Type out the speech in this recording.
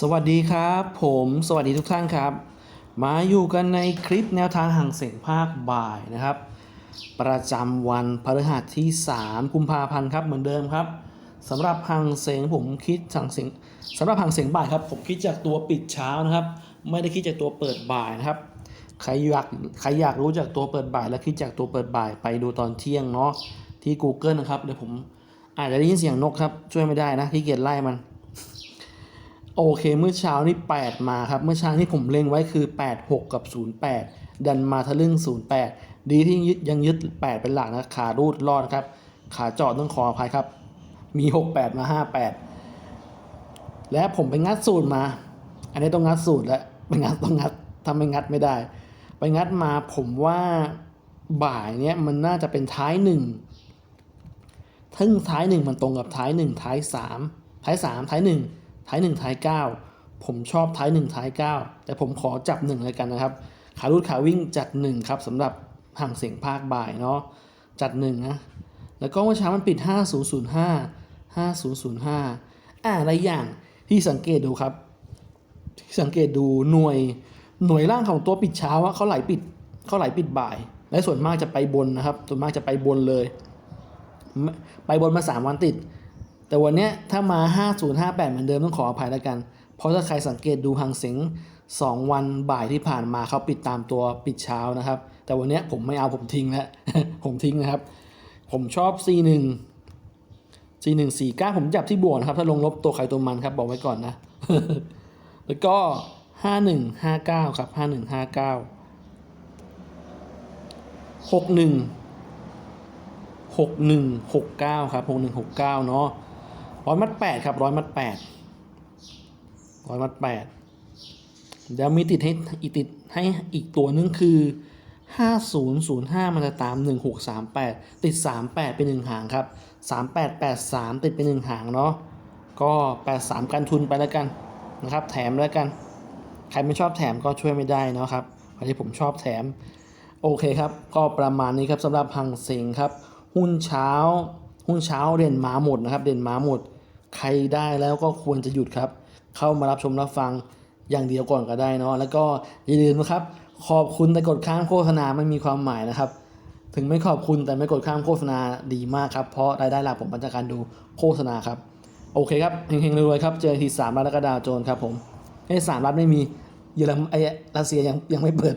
สวัสดีครับ ผมสวัสดีทุกท่านครับ มาอยู่กันในคลิปแนวทางห่างเสียงภาคบ่ายนะครับ ประจำวันพฤหัสที่ 3 กุมภาพันธ์ครับเหมือนเดิมครับสำหรับห่างเสียงผมคิดห่างเสียงสำหรับห่างเสียงบ่ายครับ ผมคิดจากตัวปิดเช้านะครับ ไม่ได้คิดจากตัวเปิดบ่ายนะครับใครอยากใครอยากรู้จากตัวเปิดบ่าย และคิดจากตัวเปิดบ่ายไปดูตอนเที่ยงเนาะที่ Google นะครับเดี๋ยวผมอาจจะได้ยินเสียงนกครับช่วยไม่ได้นะที่เกียจไล่มัน โอเค เมื่อเช้านี่ 8 มาครับ เมื่อเช้านี่ผมเล็งไว้คือ 8 6 กับ 08 ดันมาทะลึ่ง 08 ดีที่ยึดยังยึด 8 เป็นหลักนะขารูดรอดครับ ขาเจอดต้องขออภัยครับ มี 68 มา 58 และผมไปงัดสูตรมา อันนี้ต้องงัดสูตรแล้วไปงัดต้องงัดทำไม่งัดไม่ได้ ไปงัดมาผมว่าบ่ายเนี้ยมันน่าจะเป็นท้ายหนึ่งทึ่งท้ายหนึ่งมันตรงกับท้ายหนึ่งท้ายสามท้ายสามท้ายหนึ่ง ท้ายหนึ่งท้ายเก้าผมชอบท้ายหนึ่งท้ายเก้าแต่ผมขอจับหนึ่งเลยกันนะครับ ขารูดขาวิ่งจัดหนึ่งครับสำหรับห่างเสียงภาคบ่ายเนาะจัดหนึ่งนะแล้วก็เมื่อเช้ามันปิด 5005 5005 อ่าอะไรอย่างที่สังเกตดูครับที่สังเกตดูหน่วยหน่วยล่างของตัวปิดเช้าเขาไหลปิดเขาไหลปิดบ่าย และส่วนมากจะไปบนนะครับ ส่วนมากจะไปบนเลย ไปบนมา 3 วันติด แต่วันนี้ถ้ามา 5058 เหมือนเดิมต้องขออภัยแล้วกัน เพราะถ้าใครสังเกตดูหางเสียง2 วันบ่ายที่ผ่านมาเขาปิดตามตัวปิดเช้านะครับ แต่วันนี้ผมไม่เอาผมทิ้งแล้ว ผมทิ้งนะครับ ผมชอบ C1 C1 49 ผมจับที่บวกนะครับ ถ้าลงลบตัวใครตัวมันครับ บอกไว้ก่อนนะ แล้วก็ 5159 ครับ 5159 61 6169 ครับ 6169 เนาะ ร้อยมัด8ครับร้อยมัด8ร้อยมัด8เดี๋ยวมีติดให้อีกติดให้อีกตัวนึงคือ 5005 มันจะตาม 1638 ติด 38 เป็นหนึ่งหางครับ 3883 ติดเป็นหนึ่งหางเนาะก็ 83 กันทุนไปแล้วกันนะครับ แถมแล้วกัน ใครไม่ชอบแถมก็ช่วยไม่ได้เนาะครับอันนี้ผมชอบแถม โอเคครับ ก็ประมาณนี้ครับสำหรับพังเซ็งครับ หุ้นเช้า หุ้นเช้าเด่นม้าหมดนะครับ เด่นม้าหมด ใครได้แล้วก็ควรจะหยุดครับ เข้ามารับชมรับฟังอย่างเดียวก่อนก็ได้เนาะแล้วก็อย่าลืมนะครับ ขอบคุณแต่กดข้ามโฆษณาไม่มีความหมายนะครับ ถึงไม่ขอบคุณแต่ไม่กดข้ามโฆษณาดีมากครับเพราะรายได้หลักผมมาจากการดูโฆษณาครับโอเคครับเฮงๆรวยๆครับเจอทีสามรัฐกระดาวโจรครับผมไอ้สามรัฐไม่มีเยอรมนไอ้รัสเซียยังยังไม่เปิด